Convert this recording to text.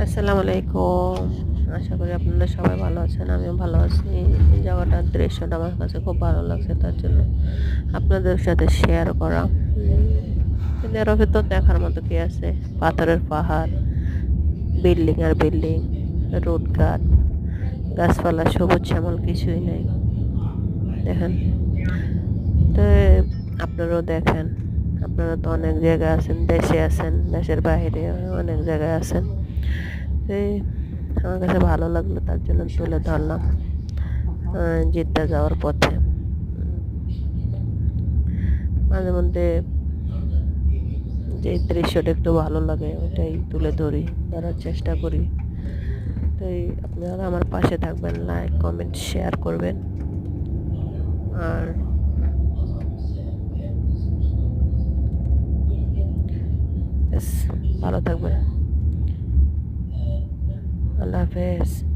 আসসালামু আলাইকুম। আশা করি আপনারা সবাই ভালো আছেন আমিও ভালো আছি। এই জায়গাটার দৃশ্যটা আমার কাছে খুব ভালো লাগছে তার জন্য আপনাদের সাথে শেয়ার করা। উম, এর ভিতর দেখার মতো কি আছে? পাথরের পাহাড় বিল্ডিং আর বিল্ডিং রোড ঘাট গাছপালা সবুজ শ্যামল কিছুই নেই। দেখেন। তো আপনারাও দেখেন আপনারা তো অনেক জায়গায় আছেন দেশে আছেন দেশের বাইরে অনেক জায়গায় আছেন। তো আমার কাছে ভালো লাগল, তার জন্য তুলে ধরলাম। জিদ্দা যাওয়ার পথে। মাঝে মধ্যে যে দৃশ্যটা একটু ভালো লাগে ওটাই তুলে ধরি, ধরার চেষ্টা করি। তো এই আপনারা আমার পাশে থাকবেন লাইক কমেন্ট শেয়ার করবেন। আর ভালো থাকবেন। আল্লাহ হাফেজ